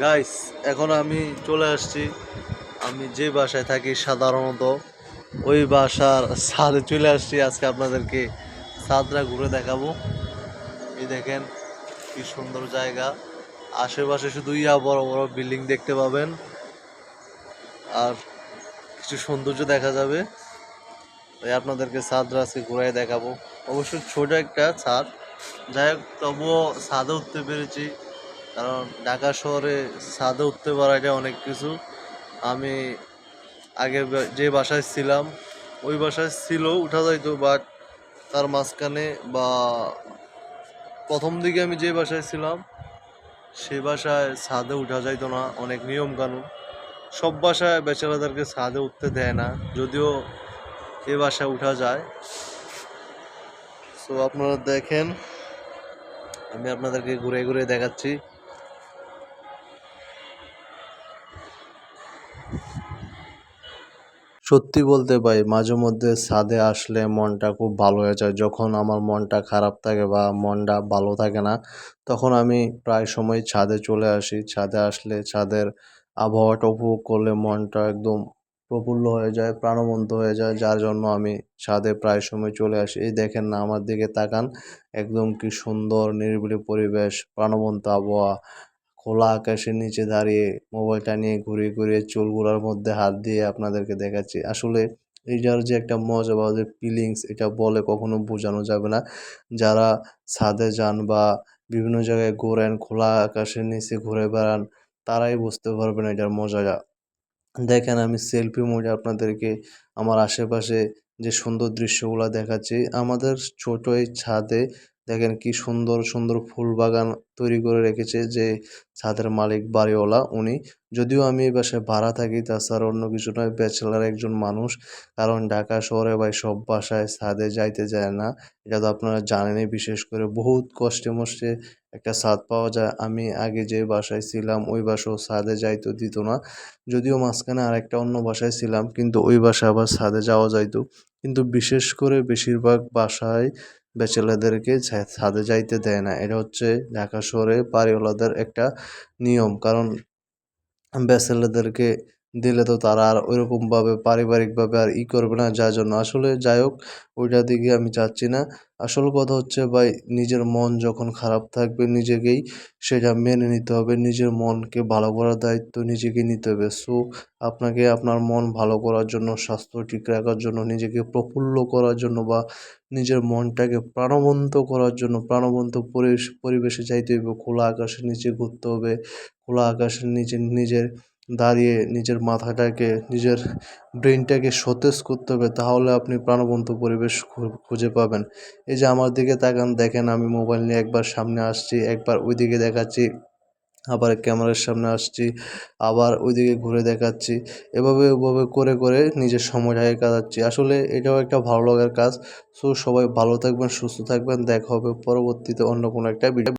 Guys এখন আমি চলে আসছি। আমি যে বাসায় থাকি সাধারণত, ওই বাসার ছাদে চলে আসছি। আজকে আপনাদেরকে ছাদরা ঘুরে দেখাবো। এই দেখেন, কি সুন্দর জায়গা। আশেপাশে শুধু ইয়া, বড় বড় বিল্ডিং দেখতে পাবেন। আর কিছু সৌন্দর্য দেখা যাবে। তাই আপনাদেরকে ছাদরা আজকে ঘুরাই দেখাবো। অবশ্য ছোট একটা ছাদ। যাই হোক, তবুও ছাদে উঠতে পেরেছি। কারণ ঢাকা শহরে ছাদে উঠতে পারা এটা অনেক কিছু। আমি আগে যে বাসায় ছিলাম, ওই বাসায় ছিল, উঠা যাইতো বাট তার মাঝখানে বা প্রথম দিকে আমি যে বাসায় ছিলাম, সে বাসায় ছাদে উঠা যাইতো না, অনেক নিয়ম কানুন সব বাসায় বেচারাদেরকে ছাদে উঠতে দেয় না, যদিও এ বাসায় উঠা যায়। সো আপনারা দেখেন, আমি আপনাদেরকে ঘুরে ঘুরে দেখাচ্ছি। সত্যি বলতে ভাই, মাঝে মধ্যে ছাদে আসলে মনটা খুব ভালো হয়ে যায়। যখন আমার মনটা খারাপ থাকে বা মনটা ভালো থাকে না, তখন আমি প্রায় সময় ছাদে চলে আসি। ছাদে আসলে ছাদের আবহাওয়াটা উপভোগ করলে মনটা একদম প্রফুল্ল হয়ে যায়, প্রাণবন্ত হয়ে যায়। যার জন্য আমি ছাদে প্রায় সময় চলে আসি। এই দেখেন না, আমার দিকে তাকান। একদম কি সুন্দর, নিরিবিলি পরিবেশ, প্রাণবন্ত আবহাওয়া। খোলা আকাশের নিচে দাঁড়িয়ে মোবাইলটা নিয়ে ঘুরিয়ে ঘুরিয়ে চুলগুলোর মধ্যে হাত দিয়ে আপনাদেরকে দেখাচ্ছি। আসলে এইটার যে একটা মজা বা যে ফিলিংস এটা বলে কখনো বোঝানো যাবে না। যারা ছাদে যান বা বিভিন্ন জায়গায় ঘোরেন, খোলা আকাশের নিচে ঘুরে বেড়ান, তারাই বুঝতে পারবেন এটার মজাটা দেখেন আমি সেলফি মোডে আপনাদেরকে আমার আশেপাশে যে সুন্দর দৃশ্যগুলো দেখাচ্ছি। আমাদের ছোট এই ছাদে দেখেন কি সুন্দর সুন্দর ফুল বাগান তৈরি করে রেখেছে যে ছাদের মালিক বাড়িওয়ালা উনি। যদিও আমি এই বাসায় ভাড়া থাকি, তাছাড়া অন্য কিছু নয়, ব্যাচেলার একজন মানুষ। কারণ ঢাকা শহরে ভাই সব বাসায় ছাদে যাইতে যায় না। এটা তো আপনারা জানেনই, বিশেষ করে বহুত কষ্টে মষ্টে একটা ছাদ পাওয়া যায়। আমি আগে যে বাসায় ছিলাম, ওই বাসাও ছাদে যাইতে, দিত না। যদিও মাঝখানে আরেকটা অন্য বাসায় ছিলাম, কিন্তু ওই বাসায় আবার ছাদে যাওয়া যাইতো। কিন্তু বিশেষ করে বেশিরভাগ বাসায় ব্যাচেলারদেরকে ছাদে যাইতে দেয় না। এটা হচ্ছে ঢাকা শহরে বাড়িওয়ালাদের একটা নিয়ম। কারণ ব্যাচেলারদেরকে দিলে তো তারা আর ওইরকমভাবে পারিবারিকভাবে আর ই করবে না, যার জন্য। আসলে যাই হোক, ওইটার দিকে আমি চাচ্ছি না। আসল কথা হচ্ছে ভাই, নিজের মন যখন খারাপ থাকবে নিজেকেই, সেটা মেনে নিতে হবে। নিজের মনকে ভালো করার দায়িত্ব নিজেকে নিতে হবে। সো আপনাকে আপনার মন ভালো করার জন্য, স্বাস্থ্য ঠিক রাখার জন্য, নিজেকে প্রফুল্ল করার জন্য বা নিজের মনটাকে প্রাণবন্ত করার জন্য, প্রাণবন্ত পরিবেশ, পরিবেশে যাইতে হবে খোলা আকাশের নিচে ঘুরতে হবে। খোলা আকাশের নিচে নিজের দাঁড়িয়ে নিজের মাথাটাকে, নিজের ব্রেনটাকে সতেজ করতে হবে, তাহলে আপনি প্রাণবন্ত পরিবেশ খুঁজে পাবেন। এই যে আমার দিকে তাকান, দেখেন আমি মোবাইল নিয়ে একবার সামনে আসছি, একবার ওইদিকে দেখাচ্ছি, আবার ক্যামেরার সামনে আসছি, আবার ওইদিকে ঘুরে দেখাচ্ছি, এভাবে ওভাবে করে করে নিজের সময়টাকে কাটাচ্ছি। আসলে এটাও একটা ভালো লাগার কাজ। সো সবাই ভালো থাকবেন, সুস্থ থাকবেন, দেখা হবে পরবর্তীতে অন্য কোনো একটা ভিডিও